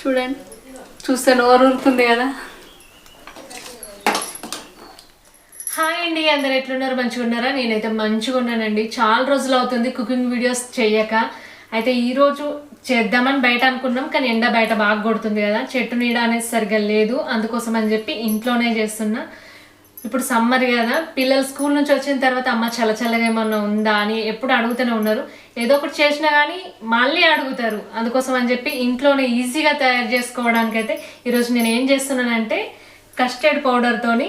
చూడండి. చూస్తే నోరు ఊరుతుంది కదా. హాయ్ అండి అందరు ఎట్లున్నారు? మంచిగా ఉన్నారా? నేనైతే మంచిగా ఉన్నానండి. చాలా రోజులు అవుతుంది కుకింగ్ వీడియోస్ చేయక అయితే ఈరోజు చేద్దామని బయట అనుకున్నాం కానీ ఎండ బయట బాగా కొడుతుంది కదా. చెట్టు నీడ అనేది సరిగ్గా లేదు. అందుకోసం అని చెప్పి ఇంట్లోనే చేస్తున్నా. ఇప్పుడు సమ్మర్ కదా. పిల్లలు స్కూల్ నుంచి వచ్చిన తర్వాత అమ్మ చల్ల చల్లగా ఏమన్నా ఉందా అని ఎప్పుడు అడుగుతూనే ఉన్నారు. ఏదో ఒకటి చేసినా కానీ మళ్ళీ అడుగుతారు. అందుకోసం అని చెప్పి ఇంట్లోనే ఈజీగా తయారు చేసుకోవడానికి అయితే ఈరోజు నేను ఏం చేస్తున్నానంటే కస్టర్డ్ పౌడర్తోని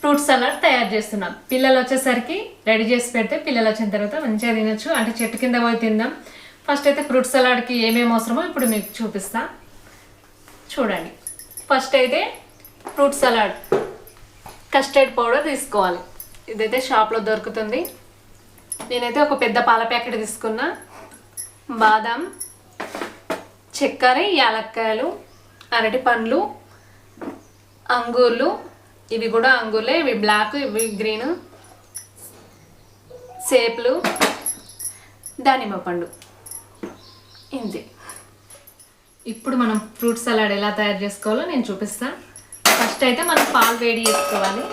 ఫ్రూట్ సలాడ్ తయారు చేస్తున్నాం. పిల్లలు వచ్చేసరికి రెడీ చేసి పెడితే పిల్లలు వచ్చిన తర్వాత మంచిగా తినొచ్చు. అంటే చెట్టు కింద పోయి తిందాం. ఫస్ట్ అయితే ఫ్రూట్ సలాడ్కి ఏమేమి అవసరమో ఇప్పుడు మీకు చూపిస్తా. చూడండి. ఫస్ట్ అయితే ఫ్రూట్ సలాడ్ కస్టర్డ్ పౌడర్ తీసుకోవాలి. ఇదైతే షాప్లో దొరుకుతుంది. నేనైతే ఒక పెద్ద పాల ప్యాకెట్ తీసుకున్నా. బాదం చక్కెర యాలక్కాయలు అరటి పండ్లు అంగూర్లు. ఇవి కూడా అంగూర్లే ఇవి బ్లాక్ ఇవి గ్రీన్. సేపులు దానిమ్మ పండు. ఇంతే. ఇప్పుడు మనం ఫ్రూట్ సలాడ్ ఎలా తయారు చేసుకోవాలో నేను చూపిస్తాను ఫస్ట్ అయితే మనం పాలు వేడి చేసుకోవాలి.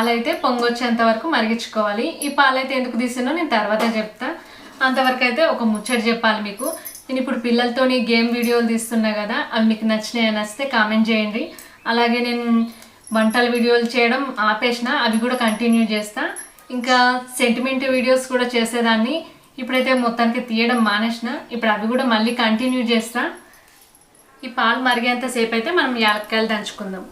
పాలైతే పొంగొచ్చేంత వరకు మరిగించుకోవాలి. ఈ పాలైతే ఎందుకు తీసానో నేను తర్వాత చెప్తా. అంతవరకు అయితే ఒక ముచ్చట చెప్పాలి మీకు. నేను ఇప్పుడు పిల్లలతోని గేమ్ వీడియోలు తీస్తున్నా కదా అవి మీకు నచ్చినాయి నచ్చితే కామెంట్ చేయండి. అలాగే నేను వంటల వీడియోలు చేయడం ఆపేసిన అవి కూడా కంటిన్యూ చేస్తా. ఇంకా సెంటిమెంట్ వీడియోస్ కూడా చేసేదాన్ని. ఇప్పుడైతే మొత్తానికి తీయడం మానేసిన ఇప్పుడు అవి కూడా మళ్ళీ కంటిన్యూ చేస్తా. ఈ పాలు మరిగేంతసేపు అయితే మనం యాలక్కాయలు దంచుకుందాం.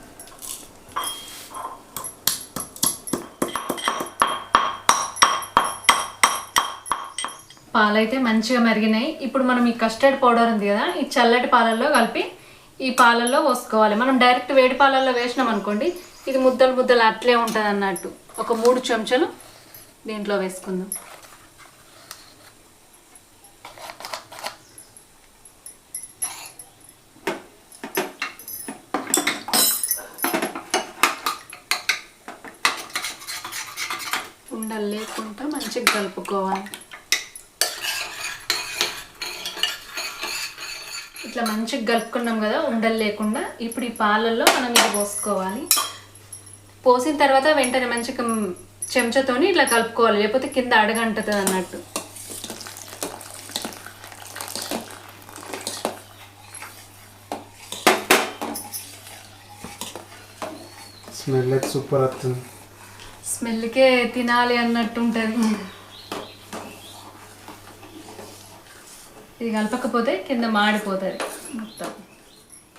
పాలైతే మంచిగా మరిగినాయి. ఇప్పుడు మనం ఈ కస్టర్డ్ పౌడర్ ఉంది కదా ఈ చల్లటి పాలల్లో కలిపి ఈ పాలల్లో పోసుకోవాలి. మనం డైరెక్ట్ వేడి పాలల్లో వేసినాం అనుకోండి ఇది ముద్దలు ముద్దలు అట్లే ఉంటుంది అన్నట్టు ఒక మూడు చెంచాలు దీంట్లో వేసుకుందాం. ఉండలు లేకుండా మంచిగా కలుపుకోవాలి. ఇట్లా మంచిగా కలుపుకున్నాం కదా ఉండలు లేకుండా. ఇప్పుడు ఈ పాలల్లో మనం ఇది పోసుకోవాలి. పోసిన తర్వాత వెంటనే మంచిగా చెంచాతోని ఇట్లా కలుపుకోవాలి. లేకపోతే కింద అడగంటుతుంది అన్నట్టు. స్మెల్ సూపర్ వస్తుంది. స్మెల్కే తినాలి అన్నట్టు ఉంటుంది. ఇది కలపకపోతే కింద మాడిపోతుంది. మొత్తం.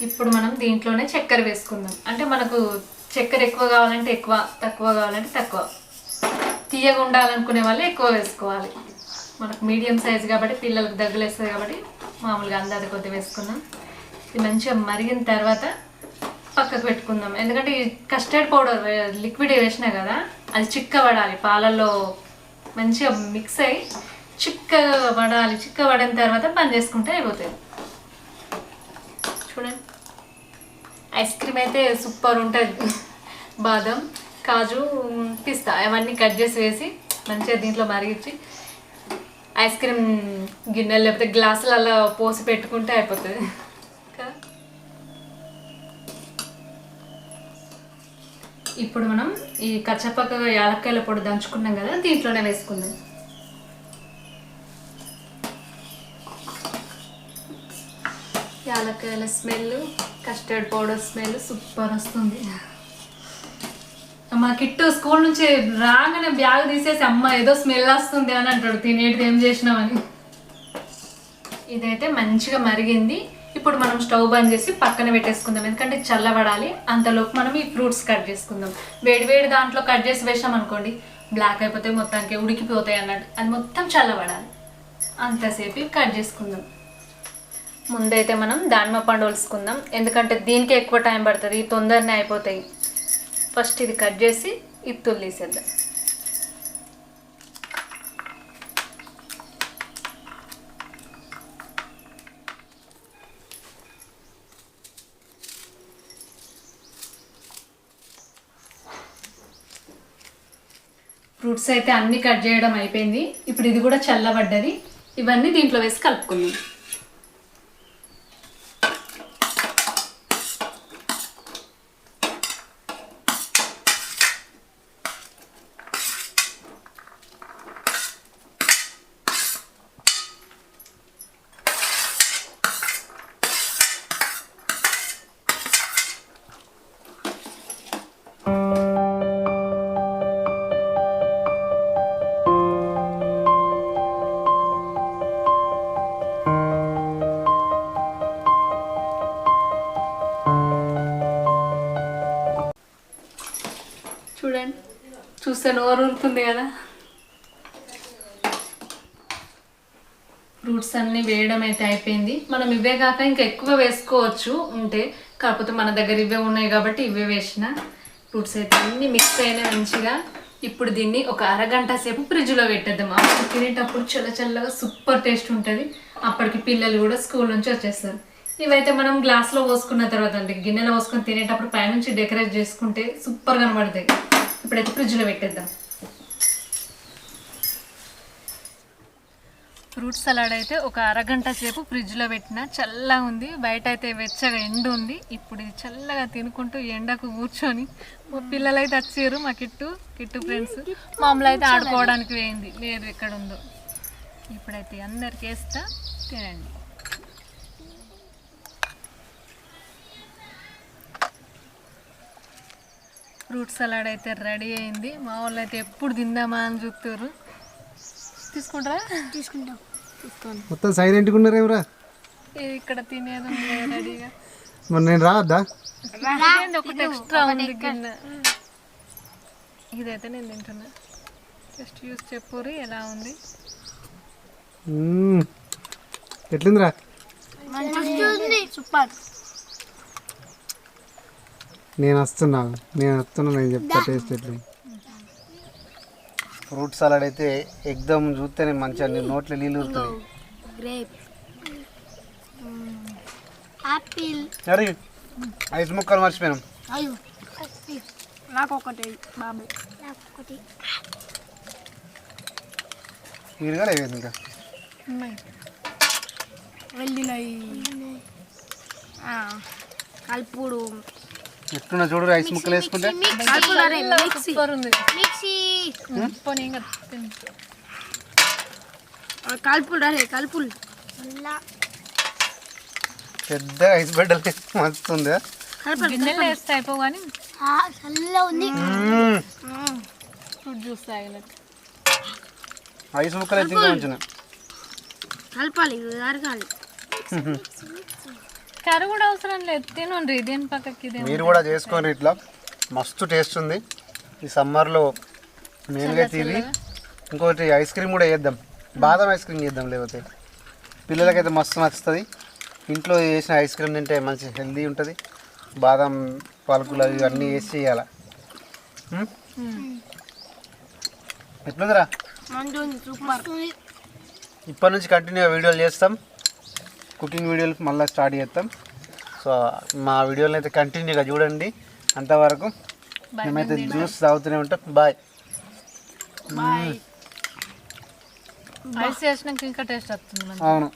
ఇప్పుడు మనం దీంట్లోనే చక్కెర వేసుకుందాం. అంటే మనకు చక్కెర ఎక్కువ కావాలంటే ఎక్కువ తక్కువ కావాలంటే తక్కువ. తీయగా ఉండాలనుకునే వాళ్ళు ఎక్కువ వేసుకోవాలి. మనకు మీడియం సైజ్ కాబట్టి పిల్లలకు దగ్గులేస్తుంది కాబట్టి మామూలుగా అందాది కొద్ది వేసుకుందాం. ఇది మంచిగా మరిగిన తర్వాత పక్కకు పెట్టుకుందాం. ఎందుకంటే ఈ కస్టర్డ్ పౌడర్ లిక్విడ్ వేసినా కదా అది చిక్క పడాలి. పాలల్లో మంచిగా మిక్స్ అయ్యి చిక్కగా పడాలి. చిక్క పడిన తర్వాత బంద్ చేసుకుంటే అయిపోతుంది చూడండి. ఐస్ క్రీమ్ అయితే సూపర్ ఉంటుంది. బాదం కాజు పిస్తా అవన్నీ కట్ చేసి వేసి మంచిగా దీంట్లో మరిగించి ఐస్ క్రీమ్ గిన్నెలు లేకపోతే గ్లాసులలో పోసి పెట్టుకుంటే అయిపోతుంది. ఇప్పుడు మనం ఈ కచ్చపక్క యాలక్కాయల పొడి దంచుకున్నాం కదా దీంట్లోనే వేసుకుందాం. యాలక్కాయల smell custard powder smell super వస్తుంది. మా కిట్టు స్కూల్ నుంచి రాగానే బ్యాగ్ తీసేసి అమ్మ ఏదో స్మెల్ వస్తుంది అని అంటాడు. తినేటిది ఏం చేసినామని ఇదైతే మంచిగా మరిగింది. ఇప్పుడు మనం స్టవ్ బంద్ చేసి పక్కన పెట్టేసుకుందాం. ఎందుకంటే చల్లబడాలి. అంతలోపు మనం ఈ ఫ్రూట్స్ కట్ చేసుకుందాం. వేడి వేడి దాంట్లో కట్ చేసి వేసాం అనుకోండి బ్లాక్ అయిపోతే మొత్తానికి ఉడికిపోతాయి అన్నట్టు. అది మొత్తం చల్లబడాలి. అంతసేపు కట్ చేసుకుందాం. ముందైతే మనం దానిమ్మ పండు వలుసుకుందాం ఎందుకంటే దీనికి ఎక్కువ టైం పడుతుంది. తొందరనే అయిపోతాయి. ఫస్ట్ ఇది కట్ చేసి ఇత్తులు తీసేద్దాం. ఫ్రూట్స్ అయితే అన్నీ కట్ చేయడం అయిపోయింది. ఇప్పుడు ఇది కూడా చల్లబడ్డది. ఇవన్నీ దీంట్లో వేసి కలుపుకుందాం. చూస్తే నోరు ఊరుతుంది కదా. ఫ్రూట్స్ అన్నీ వేయడం అయితే అయిపోయింది. మనం ఇవే కాక ఇంకా ఎక్కువ వేసుకోవచ్చు ఉంటే కాకపోతే మన దగ్గర ఇవే ఉన్నాయి కాబట్టి ఇవే వేసిన. ఫ్రూట్స్ అయితే అన్ని మిక్స్ అయినా మంచిగా. ఇప్పుడు దీన్ని ఒక అరగంట సేపు ఫ్రిడ్జ్లో పెట్టేద్దాం. అప్పుడు తినేటప్పుడు చల్ల చల్లగా సూపర్ టేస్ట్ ఉంటుంది. అప్పటికి పిల్లలు కూడా స్కూల్ నుంచి వచ్చేస్తారు. ఇవైతే మనం గ్లాస్లో పోసుకున్న తర్వాత అంటే గిన్నెలో పోసుకొని తినేటప్పుడు పైనుంచి డెకరేట్ చేసుకుంటే సూపర్ కనబడతాయి. ఇప్పుడైతే ఫ్రిడ్జ్లో పెట్టేద్దాం. ఫ్రూట్ సలాడ్ అయితే ఒక అరగంట సేపు ఫ్రిడ్జ్లో పెట్టిన చల్లగా ఉంది. బయట అయితే వెచ్చగా ఎండ ఉంది. ఇప్పుడు ఇది చల్లగా తినుకుంటూ ఎండకు కూర్చొని మా పిల్లలు అయితే వచ్చారు మా కిట్టు కిట్టు ఫ్రెండ్స్. మామూలు అయితే ఆడుకోవడానికి వేయింది. లేదు ఎక్కడ ఉందో. ఇప్పుడైతే అందరికి వేస్తా తినండి. ఫ్రూట్ సలాడ్ అయితే రెడీ అయింది. మా వాళ్ళు అయితే ఎప్పుడు తిందామా అని చూస్తారు తీసుకుంటారా? తీసుకుంటాం. తీసుకోండి మొత్తం సైలెంట్గా ఉన్నారేమరా ఇక్కడ తినేది ఉంది రెడీగా. మరి నేను రావద్దా? ఒకటి ఎక్స్ట్రా ఉంది గిన్నె. ఇదైతే నేను తింటున్నా. జస్ట్ యూస్ చెప్పురి ఎలా ఉంది. ఎట్లుందిరా? సూపర్. నేను వస్తున్నా నేను వస్తున్నా నేను చెప్తా టేస్ట్ ఎట్లుంది. ఫ్రూట్ సలాడ్ అయితే ఎగ్దమ్ చూస్తేనే మంచిగా నీ నోట్లో నీళ్ళు ఊరుతుంది గ్రేప్ సరే ఐదు ముక్కలు మర్చిపోయాను. అయ్యో. నాకు ఒకటి బాబాయ్ నాకు ఒకటి మీరు కూడా లేదు ఇంకా. వెళ్ళినాయి కల్పుడు. ఎట్లున్నా చూడు ఐస్ ముక్కలు వేసుకుంటే. కల్పుడు అరే మిక్సీ సూపర్ ఉంది. మిక్సీ. పోనీ ఇంకా తిను. కల్పుడు అరే కల్పులు. పెద్ద ఐస్ బెడ్డలు ఉంది గిన్నెలో వేస్తే అయిపో కానీ. చల్లగా ఉంది. ఐస్ ముక్కలు అయితే ఉంచిన కలపాలి అరగాలి. కర్రీ కూడా అవసరం లేదు. తినండి దేని పక్కకి ఇదే మీరు కూడా చేసుకోండి ఇట్లా. మస్తు టేస్ట్ ఉంది. ఈ సమ్మర్లో మెయిన్గా ఇది ఇంకోటి ఐస్ క్రీమ్ కూడా వేద్దాం. బాదం ఐస్ క్రీమ్ చేద్దాం లేకపోతే. పిల్లలకైతే మస్తు నచ్చుతుంది. ఇంట్లో చేసిన ఐస్ క్రీమ్ తింటే మంచి హెల్దీ ఉంటుంది. బాదం పలుకులు అవి అన్నీ వేసి చేయాలి. ఎట్లుందిరా? ఇప్పటి నుంచి కంటిన్యూగా వీడియోలు చేస్తాం. కుకింగ్ వీడియోలు మళ్ళీ స్టార్ట్ చేస్తాం. సో మా వీడియోలు అయితే కంటిన్యూగా చూడండి. అంతవరకు మేమైతే జ్యూస్ తాగుతూనే ఉంటాం. బాయ్ ఐస్ చేసినాక ఇంకా టేస్ట్ వస్తుంది అవును.